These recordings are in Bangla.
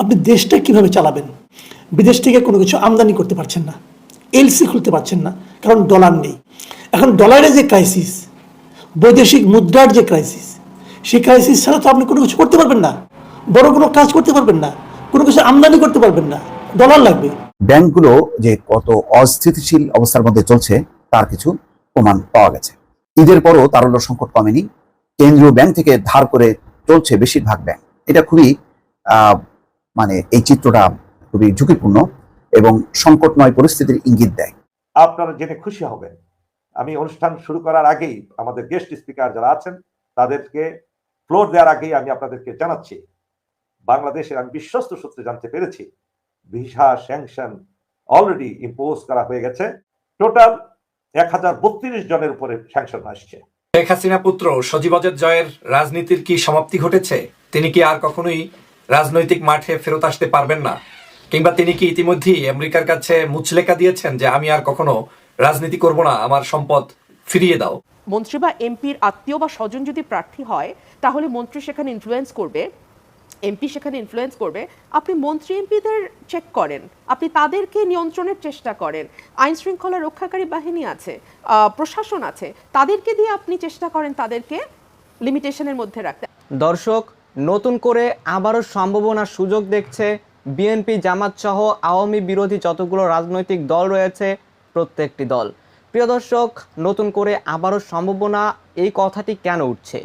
আপনি দেশটা কীভাবে চালাবেন? বিদেশ থেকে কোনো কিছু আমদানি করতে পারছেন না। এলসি খুলতে পারছেন না, কারণ ডলার নেই। এখন ডলারের যে ক্রাইসিস বৈদেশিক মুদ্রার যে ক্রাইসিস সেই ক্রাইসিস ছাড়া তো আপনি কোনো কিছু করতে পারবেন না। বড় কোনো কাজ করতে পারবেন না, কোনো কিছু আমদানি করতে পারবেন না, ডলার লাগবে। ব্যাংকগুলো যে কত অস্থিতিশীল অবস্থার মধ্যে চলছে, তার কিছু প্রমাণ পাওয়া গেছে। ঈদের পরও তারল্য সংকট কমেনি। কেন্দ্রীয় ব্যাংক থেকে ধার করে চলছে বেশিরভাগ ব্যাংক। এটা খুবই মানে এই চিত্রটা খুবই ঝুঁকিপূর্ণ এবং সংকটময় পরিস্থিতির ইঙ্গিত দেয়। আপনারা জেনে খুশি হবেন। আমি অনুষ্ঠান শুরু করার আগেই আমাদের গেস্ট স্পিকার যারা আছেন তাদেরকে ফ্লোর দেওয়ার আগেই আমি আপনাদেরকে জানাচ্ছি বাংলাদেশের আমি বিশ্বস্ত সূত্রে জানতে পেরেছি ভিসা স্যাংশন অলরেডি ইম্পোজ করা হয়ে গেছে। টোটাল এক হাজার বত্রিশ জনের উপরে স্যাংশন আসছে। শেখ হাসিনা পুত্র সজীবজের জয়ের রাজনীতির কি সমাপ্তি ঘটেছে? তিনি কি আর কখনোই রাজনৈতিক মাঠে ফেরত আসতে পারবেন না। কিংবা তিনি কি ইতিমধ্যেই আমেরিকার কাছে মুচলেকা দিয়েছেন যে আমি আর কখনো রাজনীতি করব না আমার সম্পদ ফিরিয়ে দাও মন্ত্রী বা এমপির আত্মীয় বা স্বজন যদি প্রার্থী হয় তাহলে মন্ত্রী সেখানে ইনফ্লুয়েন্স করবে। এমপি সেখানে ইনফ্লুয়েন্স করবে। আপনি মন্ত্রী এমপিদের চেক করেন। আপনি তাদেরকে নিয়ন্ত্রণের চেষ্টা করেন। আইন শৃঙ্খলা রক্ষাকারী বাহিনী আছে আহ, প্রশাসন আছে। তাদেরকে দিয়ে আপনি চেষ্টা করেন তাদেরকে লিমিটেশনের মধ্যে রাখতে। দর্শক নতুন করে আবারও সম্ভাবনার সুযোগ দেখছে বিএনপি, জামাত সহ আওয়ামী বিরোধী যতগুলো রাজনৈতিক দল রয়েছে প্রত্যেকটি দল। প্রিয় দর্শক, নতুন করে আবারও সম্ভাবনা এই কথাটি কেন উঠছে?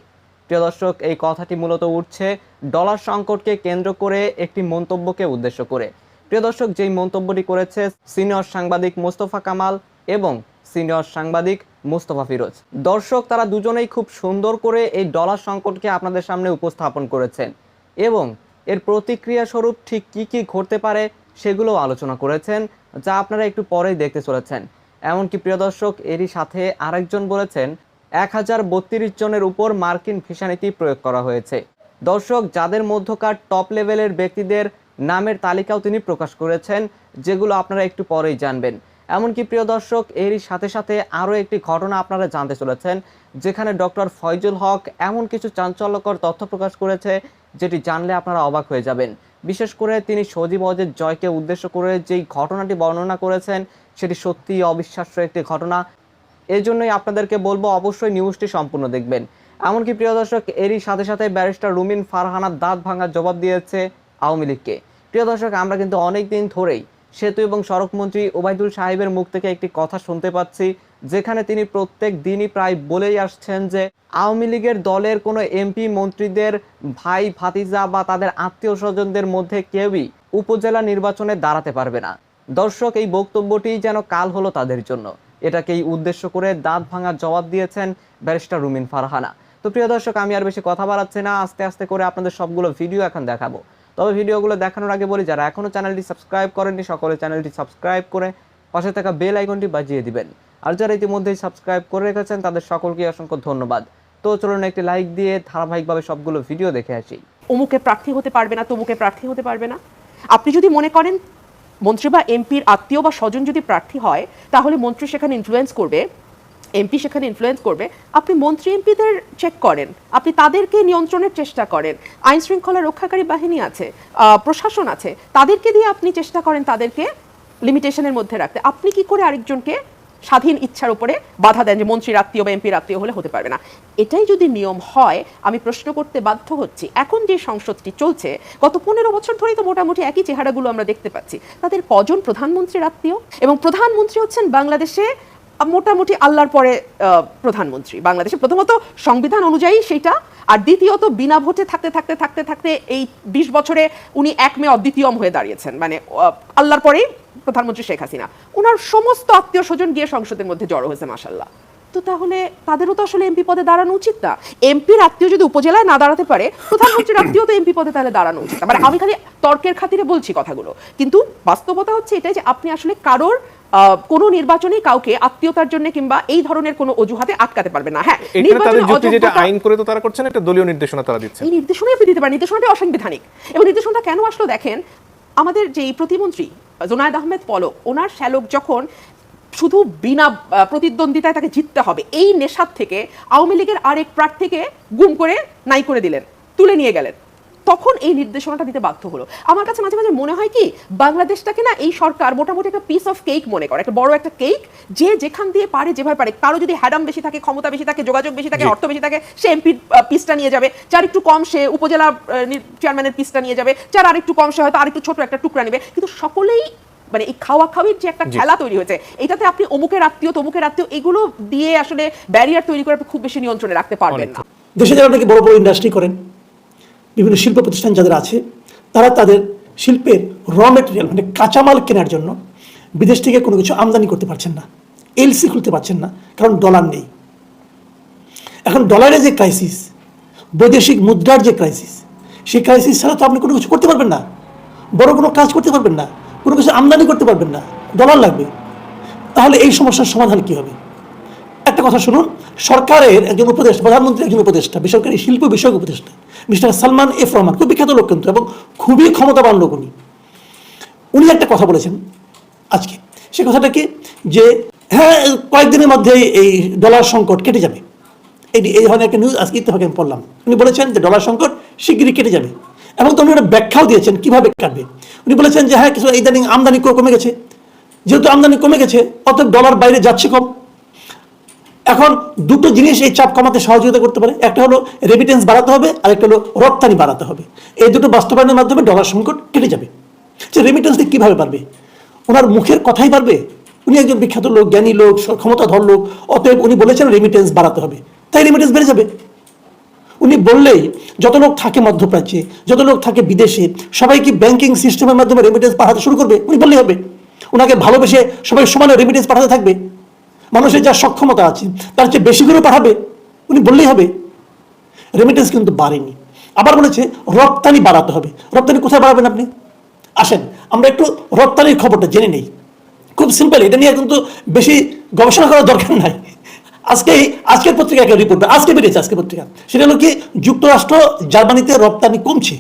প্রিয় দর্শক, এই কথাটি মূলত উঠছে ডলার সংকটকে কেন্দ্র করে একটি মন্তব্যকে উদ্দেশ্য করে। প্রিয় দর্শক, যেই মন্তব্যটি করেছে সিনিয়র সাংবাদিক মোস্তফা কামাল এবং সিনিয়র সাংবাদিক মোস্তফা ফিরোজ। দর্শক, তারা দুজনেই খুব সুন্দর করে এই ডলার সংকটকে আপনাদের সামনে উপস্থাপন করেছেন এবং এর প্রতিক্রিয়া স্বরূপ ঠিক কি কি ঘটতে পারে সেগুলো আলোচনা করেছেন, যা আপনারা একটু পরেই দেখতে চলেছেন। এমনকি প্রিয় দর্শক, এরই সাথে আরেকজন বলেছেন, এক হাজার বত্রিশ জনের উপর মার্কিন ভিসা নীতি প্রয়োগ করা হয়েছে। দর্শক, যাদের মধ্যকার টপ লেভেলের ব্যক্তিদের নামের তালিকাও তিনি প্রকাশ করেছেন, যেগুলো আপনারা একটু পরেই জানবেন। এমনকি প্রিয় দর্শক, এরই সাথে সাথে আরও একটি ঘটনা আপনারা জানতে চলেছেন, যেখানে ডক্টর ফয়জুল হক এমন কিছু চাঞ্চল্যকর তথ্য প্রকাশ করেছে, যেটি জানলে আপনারা অবাক হয়ে যাবেন। বিশেষ করে তিনি সজীব অজের জয়কে উদ্দেশ্য করে যেই ঘটনাটি বর্ণনা করেছেন, সেটি সত্যিই অবিশ্বাস্য একটি ঘটনা। এই জন্যই আপনাদেরকে বলব, অবশ্যই নিউজটি সম্পূর্ণ দেখবেন। এমনকি প্রিয় দর্শক, এরই সাথে সাথে ব্যারিস্টার রুমিন ফারহানার দাঁত ভাঙার জবাব দিয়েছে আওয়ামী লীগকে। প্রিয় দর্শক, আমরা কিন্তু অনেক দিন ধরেই সেতু এবং সড়ক মন্ত্রী ওবায়দুল সাহেবের মুখ থেকে একটি কথা শুনতে পাচ্ছি, যেখানে তিনি প্রত্যেক দিনই প্রায় বলেই আসছেন যে আওয়ামী লীগের দলের কোনো এমপি মন্ত্রীদের ভাই ভাতিজা বা তাদের আত্মীয় স্বজনদের মধ্যে কেউই উপজেলা নির্বাচনে দাঁড়াতে পারবে না। দর্শক, এই বক্তব্যটি যেন কাল হলো তাদের জন্য। এটাকেই উদ্দেশ্য করে দাঁত ভাঙার জবাব দিয়েছেন ব্যারিস্টার রুমিন ফারহানা। তো প্রিয় দর্শক, আমি আর বেশি কথা বাড়াচ্ছি না। আস্তে আস্তে করে আপনাদের সবগুলো ভিডিও এখন দেখাবো। তবে ভিডিওগুলো দেখানোর আগে বলি, যারা এখনও চ্যানেলটি সাবস্ক্রাইব করেননি, সকলে চ্যানেলটি সাবস্ক্রাইব করে পাশে থাকা বেল আইকনটি বাজিয়ে দিবেন। আর যারা ইতিমধ্যেই সাবস্ক্রাইব করে রেখেছেন, তাদের সকলকে অসংখ্য ধন্যবাদ। তো চলুন একটি লাইক দিয়ে ধারাবাহিকভাবে সবগুলো ভিডিও দেখে আসি। অমুকে প্রার্থী হতে পারবে না, তমুকে প্রার্থী হতে পারবে না। আপনি যদি মনে করেন মন্ত্রী বা এমপির আত্মীয় বা স্বজন যদি প্রার্থী হয়, তাহলে মন্ত্রী সেখানে ইনফ্লুয়েন্স করবে। এমপি সেখানে ইনফ্লুয়েন্স করবে, আপনি মন্ত্রী এমপিদের চেক করেন, আপনি তাদেরকে নিয়ন্ত্রণের চেষ্টা করেন, আইন শৃঙ্খলা রক্ষাকারী বাহিনী আছে প্রশাসন আছে, তাদেরকে দিয়ে আপনি চেষ্টা করেন তাদেরকে লিমিটেশনের মধ্যে রাখতে। আপনি কি করে আরেকজনকে স্বাধীন ইচ্ছার উপরে বাধা দেন যে মন্ত্রীর আত্মীয় বা এমপির আত্মীয় হলে হতে পারবে না? এটাই যদি নিয়ম হয়, আমি প্রশ্ন করতে বাধ্য হচ্ছি। এখন যে সংসদটি চলছে, গত পনেরো বছর ধরেই তো মোটামুটি একই চেহারাগুলো আমরা দেখতে পাচ্ছি। তাদের কজন প্রধানমন্ত্রীর আত্মীয়? এবং প্রধানমন্ত্রী হচ্ছেন বাংলাদেশে মোটামুটি আল্লাহর পরে প্রধানমন্ত্রী। বাংলাদেশে প্রথমত সংবিধান অনুযায়ী সেটা, আর দ্বিতীয়ত বিনা ভোটে থাকতে থাকতে থাকতে থাকতে এই বিশ বছরে উনি এক মেয়ে অদ্বিতীয়ম হয়ে দাঁড়িয়েছেন। মানে আল্লাহর পরেই প্রধানমন্ত্রী শেখ হাসিনা। ওনার সমস্ত আত্মীয় স্বজন গিয়ে সংসদের মধ্যে জড়ো হয়েছে মাসাল্লাহ তো তাহলে তাদেরও তো আসলে এমপি পদে দাঁড়ানো উচিত না। এমপির আত্মীয় যদি উপজেলায় না দাঁড়াতে পারে, প্রধানমন্ত্রীর আত্মীয় তো এমপি পদে তাহলে দাঁড়ানো উচিত। মানে আমি খালি তর্কের খাতিরে বলছি কথাগুলো। কিন্তু বাস্তবতা হচ্ছে এটাই যে আপনি আসলে কারোর কোনো নির্বাচনে কাউকে আত্মীয়তার জন্য কিংবা এই ধরনের কোনো অজুহাতে আটকাতে পারবে না। হ্যাঁ যেটা আইন করে তো তারা করছেন একটা দলীয় নির্দেশনা তারা দিচ্ছে। এই নির্দেশনাই আপনি দিতে পারেন নির্দেশনাটা অসাংবিধানিক। এবং নির্দেশনটা কেন আসলো দেখেন আমাদের যে প্রতিমন্ত্রী জোনায়েদ আহমেদ পলক ওনার শ্যালক যখন শুধু বিনা প্রতিদ্বন্দ্বিতায় তাকে জিততে হবে এই নেশার থেকে আওয়ামী লীগের আরেক প্রার্থীকে গুম করে নাই করে দিলেন তুলে নিয়ে গেলেন। তখন এই নির্দেশনাটা দিতে বাধ্য হলো। আমার কাছে মাঝে মাঝে মনে হয় কি বাংলাদেশটাকে না এই সরকার মোটামুটি একটা পিস অফ কেক মনে করে একটা বড় একটা কেক যে যেখান দিয়ে পারে যেভাবে পারে। কারও যদি হ্যাডাম বেশি থাকে ক্ষমতা বেশি থাকে যোগাযোগ বেশি থাকে অর্থ বেশি থাকে সে এমপির পিসটা নিয়ে যাবে। যার একটু কম সে উপজেলা চেয়ারম্যানের পিসটা নিয়ে যাবে। যার আর একটু কম সে হয়তো আরেকটু ছোট একটা টুকরা নেবে। কিন্তু সকলেই মানে এই খাওয়া খাওয়ির যে একটা খেলা তৈরি হয়েছে এটাতে আপনি অমুকের আত্মীয় তমুকের আত্মীয় এগুলো দিয়ে আসলে ব্যারিয়ার তৈরি করে খুব বেশি নিয়ন্ত্রণে রাখতে পারবেন না। দেশে যারা নাকি বড় বড় ইন্ডাস্ট্রি করেন বিভিন্ন শিল্প প্রতিষ্ঠান যাদের আছে, তারা তাদের শিল্পের র মেটেরিয়াল মানে কাঁচামাল কেনার জন্য বিদেশ থেকে কোনো কিছু আমদানি করতে পারছেন না এলসি খুলতে পারছেন না, কারণ ডলার নেই। এখন ডলারের যে ক্রাইসিস বৈদেশিক মুদ্রার যে ক্রাইসিস সেই ক্রাইসিস ছাড়া তো আপনি কোনো কিছু করতে পারবেন না। বড় কোনো কাজ করতে পারবেন না, কোনো কিছু আমদানি করতে পারবেন না ডলার লাগবে। তাহলে এই সমস্যার সমাধান কী হবে? একটা কথা শুনুন, সরকারের একজন উপদেষ্টা প্রধানমন্ত্রী একজন উপদেষ্টা, বেসরকারি শিল্প বিষয়ক উপদেষ্টা, মিস্টার সালমান এফ রহমান খুব বিখ্যাত লোক কিন্তু এবং খুবই ক্ষমতাবান লোক উনি। উনি একটা কথা বলেছেন আজকে। সে কথাটা কি? যে হ্যাঁ কয়েকদিনের মধ্যেই এই ডলার সংকট কেটে যাবে। এই এই ধরনের একটা নিউজ আজকে ইত্তেফাকে আমি পড়লাম। উনি বলেছেন যে, ডলার সংকট শিগগিরই কেটে যাবে। এবং তো উনি একটা ব্যাখ্যাও দিয়েছেন কীভাবে কাটবে। উনি বলেছেন যে হ্যাঁ কিছু ইদানিং আমদানি কমে গেছে। যেহেতু আমদানি কমে গেছে অত ডলার বাইরে যাচ্ছে কম। এখন দুটো জিনিস এই চাপ কমাতে সহযোগিতা করতে পারে। একটা হলো রেমিটেন্স বাড়াতে হবে আর একটা হলো রপ্তানি বাড়াতে হবে। এই দুটো বাস্তবায়নের মাধ্যমে ডলার সংকট কেটে যাবে। যে রেমিটেন্স দিয়ে কীভাবে পারবে ওনার মুখের কথাই পারবে উনি একজন বিখ্যাত লোক, জ্ঞানী লোক, ক্ষমতাধর লোক, অতএব উনি বলেছেন রেমিটেন্স বাড়াতে হবে। তাই রেমিটেন্স বেড়ে যাবে। উনি বললেই, যত লোক থাকে মধ্যপ্রাচ্যে, যত লোক থাকে বিদেশে, সবাই কি ব্যাংকিং সিস্টেমের মাধ্যমে রেমিটেন্স পাঠাতে শুরু করবে? উনি বললেই হবে। ওনাকে ভালোবেসে সবাই সমানে রেমিটেন্স পাঠাতে থাকবে। মানুষের যা সক্ষমতা আছে, তার চেয়ে বেশি করে পাঠাবে উনি বললেই হবে। রেমিটেন্স কিন্তু বাড়েনি। আবার বলেছে, রপ্তানি বাড়াতে হবে। রপ্তানি কোথায় বাড়াবেন আপনি? আসেন, আমরা একটু রপ্তানির খবরটা জেনে নেই। খুব সিম্পল এটা নিয়ে কিন্তু বেশি গবেষণা করার দরকার নাই। আজকে আজকের পত্রিকা একটা রিপোর্ট আজকে বেরিয়েছে আজকের পত্রিকা। সেটা হলো কি, যুক্তরাষ্ট্র জার্মানিতে রপ্তানি কমছে।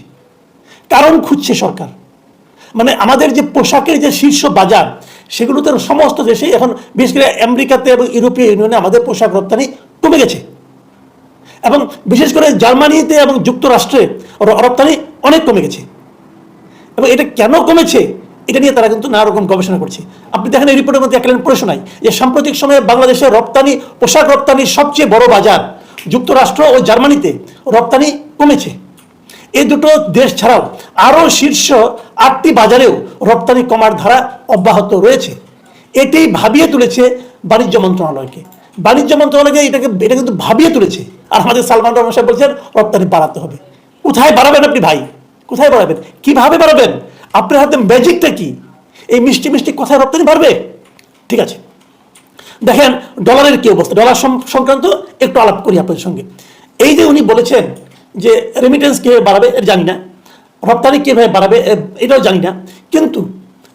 কারণ খুঁজছে সরকার। মানে আমাদের যে পোশাকের যে শীর্ষ বাজার সেগুলোতে সমস্ত দেশে এখন বিশেষ করে আমেরিকাতে এবং ইউরোপীয় ইউনিয়নে আমাদের পোশাক রপ্তানি কমে গেছে। এবং বিশেষ করে জার্মানিতে এবং যুক্তরাষ্ট্রে রপ্তানি অনেক কমে গেছে। এবং এটা কেন কমেছে, এটা নিয়ে তারা কিন্তু নানা রকম গবেষণা করছে। আপনি দেখেন এই রিপোর্টের মধ্যে একটা প্রশ্ন শোনাই যে সাম্প্রতিক সময়ে বাংলাদেশের রপ্তানি, পোশাক রপ্তানির সবচেয়ে বড় বাজার যুক্তরাষ্ট্র ও জার্মানিতে রপ্তানি কমেছে। এই দুটো দেশ ছাড়াও আরও শীর্ষ আটটি বাজারেও রপ্তানি কমার ধারা অব্যাহত রয়েছে। এটাই ভাবিয়ে তুলেছে বাণিজ্য মন্ত্রণালয়কে। বাণিজ্য মন্ত্রণালয়কে এটাকে, এটা কিন্তু ভাবিয়ে তুলেছে। আর আমাদের সালমান রহমান সাহেব বলছেন, রপ্তানি বাড়াতে হবে। কোথায় বাড়াবেন আপনি ভাই? কোথায় বাড়াবেন? কীভাবে বাড়াবেন? আপনার হাতে ম্যাজিকটা কি? এই মিষ্টি মিষ্টি কোথায় রপ্তানি বাড়বে? ঠিক আছে। দেখেন, ডলারের কি অবস্থা? ডলার সংক্রান্ত একটু আলাপ করি আপনাদের সঙ্গে। এই যে উনি বলেছেন যে রেমিটেন্স কীভাবে বাড়াবে এটা জানি না, রপ্তানি কীভাবে বাড়াবে এটাও জানি না, কিন্তু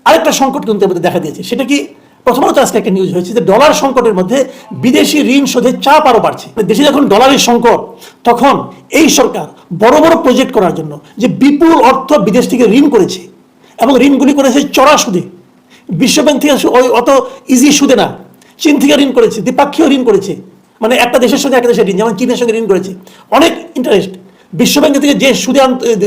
আরেকটা সংকট কিন্তু এর দেখা দিয়েছে। সেটা কি? প্রথমত আজকে একটা নিউজ হয়েছে যে ডলার সংকটের মধ্যে বিদেশি ঋণ শোধের চাপ আরও বাড়ছে। দেশে যখন ডলারের সংকট, তখন এই সরকার বড় বড় প্রজেক্ট করার জন্য যে বিপুল অর্থ বিদেশ থেকে ঋণ করেছে এবং ঋণগুলি করেছে চড়া সুদে। বিশ্বব্যাংক থেকে ওই অত ইজি সুদে না। চীন থেকে ঋণ করেছে, দ্বিপাক্ষীয় ঋণ করেছে। মানে একটা দেশের সঙ্গে একটা দেশের ঋণ, যেমন চীনের সঙ্গে ঋণ করেছে। অনেক ইন্টারেস্ট বিশ্বব্যাংক থেকে যে সুদে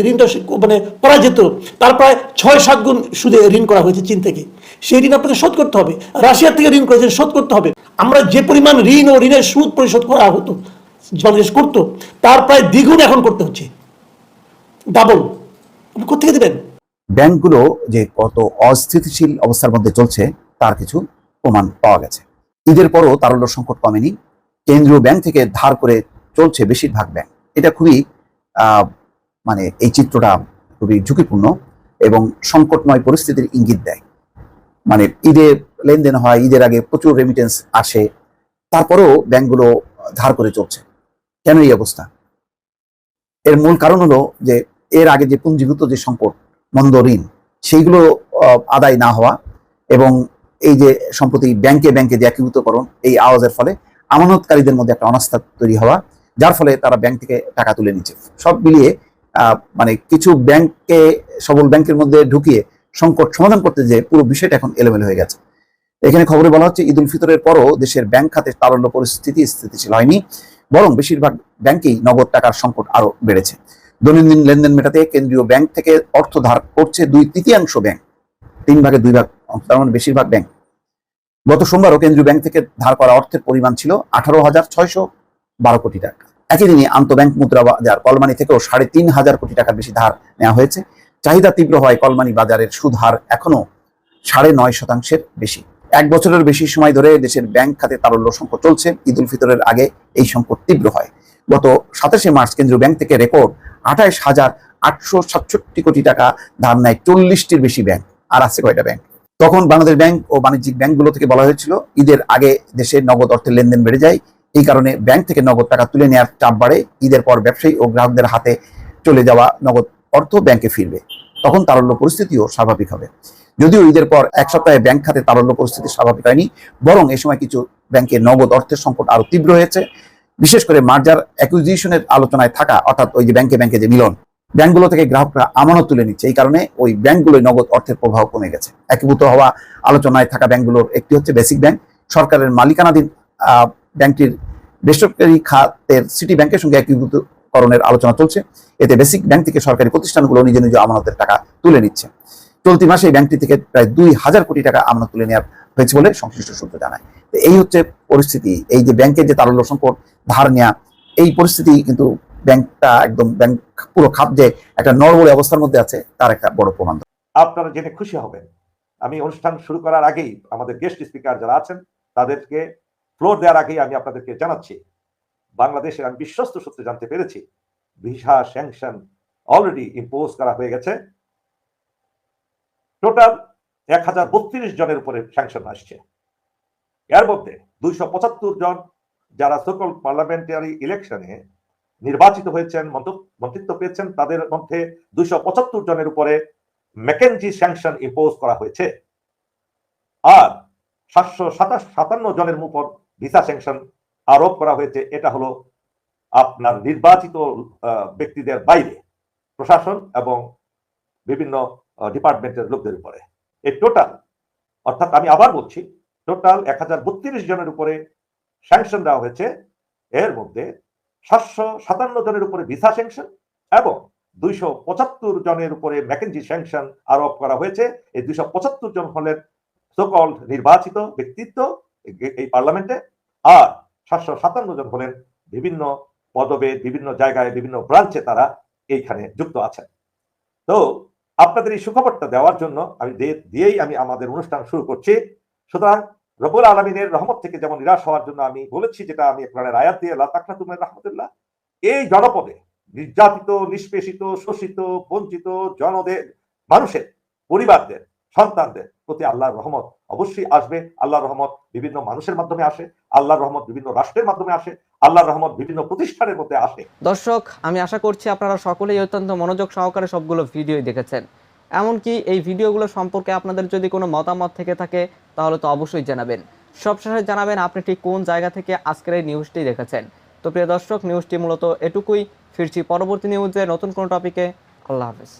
ঋণটা মানে করা যেত তার প্রায় ছয় সাত গুণ সুদে ঋণ করা হয়েছে চীন থেকে। সেই ঋণ আপনাকে শোধ করতে হবে। রাশিয়ার থেকে ঋণ করেছেন, শোধ করতে হবে। আমরা যে পরিমাণ ঋণ ও ঋণের সুদ পরিশোধ করা হতো, বাংলাদেশ করতো, তার প্রায় দ্বিগুণ এখন করতে হচ্ছে। ডাবল। আপনি কোথেকে দেবেন? ব্যাংকগুলো যে কত অস্থিতিশীল অবস্থার মধ্যে চলছে, তার কিছু প্রমাণ পাওয়া গেছে। ঈদের পরও তারল্য সংকট কমেনি। কেন্দ্রীয় ব্যাংক থেকে ধার করে চলছে বেশিরভাগ ব্যাংক। এটা খুবই মানে এই চিত্রটা খুবই ঝুঁকিপূর্ণ এবং সংকটময় পরিস্থিতির ইঙ্গিত দেয়। মানে ঈদে লেনদেন হয়, ঈদের আগে প্রচুর রেমিটেন্স আসে, তারপরেও ব্যাংকগুলো ধার করে চলছে। কেন এই অবস্থা? এর মূল কারণ হলো যে এর আগে যে পুঞ্জীভূত যে সংকট মন্দ ঋণ, সেইগুলো আদায় না হওয়া এবং এই যে সম্প্রতি ব্যাংকে ব্যাংকে যে একীভূতকরণ, এই আওয়াজের ফলে আমানতকারীদের মধ্যে একটা অনাস্থা তৈরি হওয়া যার ফলে তারা ব্যাংক থেকে টাকা তুলে নিচ্ছে সব মিলিয়ে মানে কিছু ব্যাংককে সবল ব্যাংকের মধ্যে ঢুকিয়ে সংকট সমাধান করতে যে পুরো বিষয়টা এখন এলোমেলো হয়ে গেছে। এখানে খবরে বলা হচ্ছে ঈদ উল ফিতরের পরও দেশের ব্যাংক খাতে তারল্য পরিস্থিতি স্থিতিশীল হয়নি, বরং বেশিরভাগ ব্যাংকেই নগদ টাকার সংকট আরও বেড়েছে। দৈনন্দিন লেনদেন মেটাতে কেন্দ্রীয় ব্যাংক থেকে অর্থ ধার করছে দুই তৃতীয়াংশ ব্যাংক তিন ভাগে দুই ভাগ তার মানে বেশিরভাগ ব্যাংক গত সোমবারও কেন্দ্রীয় ব্যাংক থেকে ধার করা অর্থের পরিমাণ ছিল আঠারো হাজার ছয়শো বারো কোটি টাকা। একই দিনে আন্তঃব্যাংক মুদ্রা বাজার কলমানি থেকেও সাড়ে তিন হাজার কোটি টাকার বেশি ধার নেওয়া হয়েছে। চাহিদা তীব্র হওয়ায় কলমানি বাজারের সুদ হার এখনও সাড়ে নয় শতাংশের বেশি। এক বছরের বেশি সময় ধরে দেশের ব্যাংক খাতে তারল্য সংকট চলছে। ঈদ উল ফিতরের আগে এই সংকট তীব্র হয়। গত সাতাশে মার্চ কেন্দ্রীয় ব্যাংক থেকে রেকর্ড আঠাইশ হাজার আটশো সাতষট্টি কোটি টাকা ধার নেয় চল্লিশটির বেশি ব্যাংক, আর আছে কয়টা ব্যাংক? তখন বাংলাদেশ ব্যাংক ও বাণিজ্যিক ব্যাংকগুলো থেকে বলা হয়েছিল, ঈদের আগে দেশে নগদ অর্থের লেনদেন বেড়ে যায় এই কারণে ব্যাংক থেকে নগদ টাকা তুলে নেওয়ার চাপ বাড়ে। ঈদের পর ব্যবসায়ী ও গ্রাহকদের হাতে চলে যাওয়া নগদ অর্থ ব্যাংকে ফিরবে। তখন তারল্য পরিস্থিতিও স্বাভাবিক হবে। যদিও ঈদের পর এক সপ্তাহে ব্যাংক খাতে তারল্য পরিস্থিতি স্বাভাবিক হয়নি, বরং এ সময় কিছু ব্যাংকের নগদ অর্থের সংকট আরও তীব্র হয়েছে। বিশেষ করে মার্জার অ্যাকুইজিশনের আলোচনায় থাকা, অর্থাৎ ওই যে ব্যাংকে ব্যাংকে যে মিলন, ব্যাংকগুলো থেকে গ্রাহকরা আমানত তুলে নিচ্ছে। এই কারণে ওই ব্যাংকগুলোই নগদ অর্থের প্রভাব কমে গেছে। একীভূত হওয়া আলোচনায় থাকা ব্যাংকগুলোর একটি হচ্ছে বেসিক ব্যাংক। সরকারের মালিকানাধীন ব্যাংকটির বেসরকারি খাতের সিটি ব্যাংকের সঙ্গে একীভূতকরণের আলোচনা চলছে। এতে বেসিক ব্যাংক থেকে সরকারি প্রতিষ্ঠানগুলো নিজ নিজ আমানতের টাকা তুলে নিচ্ছে। চলতি মাসে ব্যাংকটি থেকে প্রায় দুই হাজার কোটি টাকা আমানত তুলে নেওয়া হয়েছে বলে সংশ্লিষ্ট সূত্র জানায়। এই হচ্ছে পরিস্থিতি। এই যে ব্যাংকের যে তারল্য সংকট, ধার নেওয়া এই পরিস্থিতি কিন্তু ব্যাংকটা একদম ব্যাংক পুরো খাপ যে একটা নড়বড়ে অবস্থার মধ্যে আছে, তার একটা বড় প্রমাণ। আপনারা জেনে খুশি হবেন। আমি অনুষ্ঠান শুরু করার আগেই আমাদের গেস্ট স্পিকার যারা আছেন, তাদেরকে ফ্লোর দেওয়ার আগেই আমি আপনাদেরকে জানাচ্ছি, বাংলাদেশের আমি বিশ্বস্ত সূত্রে জানতে পেরেছি, ভিসা স্যাংশন অলরেডি ইম্পোজ করা হয়ে গেছে। টোটাল এক হাজার বত্রিশ জনের উপরে স্যাংশন আসছে। এর মধ্যে দুইশো পঁচাত্তর জন যারা সকল পার্লামেন্টারি ইলেকশনে নির্বাচিত হয়েছেন মন্ত- মন্ত্রিত্ব পেয়েছেন, তাদের মধ্যে দুইশো পঁচাত্তর জনের উপরে ম্যাকেনজি স্যাংশন ইম্পোজ করা হয়েছে। আর সাতাশ, সাতান্ন জনের উপর ভিসা স্যাংশন আরোপ করা হয়েছে, এটা হলো আপনার নির্বাচিত ব্যক্তিদের বাইরে, প্রশাসন এবং বিভিন্ন ডিপার্টমেন্টের লোকদের উপরে। এই টোটাল অর্থাৎ আমি আবার বলছি টোটাল এক হাজার বত্রিশ জনের উপরে স্যাংশন দেওয়া হয়েছে। এর মধ্যে সাতশো সাতান্ন জনের উপরে ভিসা স্যাংশন এবং দুইশো পঁচাত্তর জনের উপরে ম্যাকেনজি স্যাংশন আরোপ করা হয়েছে। এই দুইশো পঁচাত্তর জন হলেন সকল নির্বাচিত ব্যক্তিত্ব। এই- পার্লামেন্টে আর সাতশো সাতান্ন জন হলেন বিভিন্ন পদবে, বিভিন্ন জায়গায়, বিভিন্ন ব্রাঞ্চে তারা এইখানে যুক্ত আছেন। তো আপনাদের এই সুখবরটা দেওয়ার জন্য আমি দিয়েই আমি আমাদের অনুষ্ঠান শুরু করছি। সুতরাং রবুল আলমিনের রহমত থেকে যেমন নিরাশ হওয়ার জন্য আমি বলেছি, যেটা আমি কোরআনের আয়াত দিয়ে আল্লাহ তাকনা তুমের রহমতুল্লাহ, এই জনপদে নির্যাতিত, নিষ্পেষিত, শোষিত, বঞ্চিত জনদের, মানুষের, পরিবারদের সন্তানদের প্রতি আল্লাহর রহমত অবশ্যই আসবে। আল্লাহর রহমত বিভিন্ন মানুষের মাধ্যমে আসে, আল্লাহর রহমত বিভিন্ন রাষ্ট্রের মাধ্যমে আসে, আল্লাহর রহমত বিভিন্ন প্রতিষ্ঠানের মধ্যে আসে। দর্শক, আমি আশা করছি আপনারা সকলেই অত্যন্ত মনোযোগ সহকারে সবগুলো ভিডিওই দেখেছেন। এমনকি এই ভিডিওগুলো সম্পর্কে আপনাদের যদি কোনো মতামত থেকে থাকে, তাহলে তো অবশ্যই জানাবেন। সবশেষে জানাবেন আপনি ঠিক কোন জায়গা থেকে আজকের এই নিউজটি দেখেছেন। তো প্রিয় দর্শক নিউজটি মূলত এটুকুই। ফিরছি পরবর্তী নিউজে নতুন কোনো টপিকে আল্লাহ হাফেজ।